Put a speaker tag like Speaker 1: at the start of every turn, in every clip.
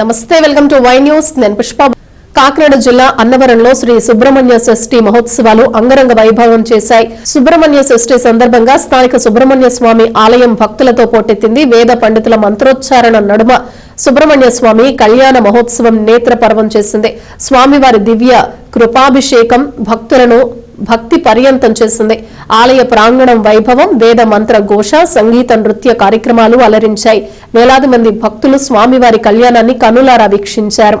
Speaker 1: నమస్తే welcome to Y news. నేను పుష్ప. కాకినాడ జిల్లా అన్నవరంలో శ్రీ సుబ్రహ్మణ్య షష్ఠి మహోత్సవాలు అంగరంగ వైభవం చేశాయి. సుబ్రహ్మణ్య షష్ఠి సందర్భంగా స్థానిక సుబ్రహ్మణ్య స్వామి ఆలయం భక్తులతో పోటెత్తింది వేద పండితుల మంత్రోచ్చారణ నడుమ సుబ్రహ్మణ్య స్వామి కళ్యాణ మహోత్సవం నేత్ర పర్వం చేసింది. స్వామివారి దివ్య కృపాభిషేకం భక్తులను భక్తి పర్యంతం చేసింది ఆలయ ప్రాంగణం వైభవం వేద మంత్ర ఘోష సంగీత నృత్య కార్యక్రమాలు అలరించాయి. వేలాది మంది భక్తులు స్వామివారి కళ్యాణాన్ని కనులారా వీక్షించారు.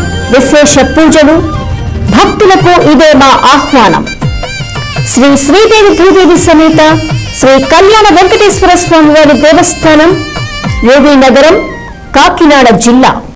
Speaker 2: విశేష పూజలు భక్తులకు ఇదే మా ఆహ్వానం. శ్రీ శ్రీదేవి భూదేవి సమేత శ్రీ కళ్యాణ వెంకటేశ్వర స్వామి వారి దేవస్థానం యోగి నగరం కాకినాడ జిల్లా.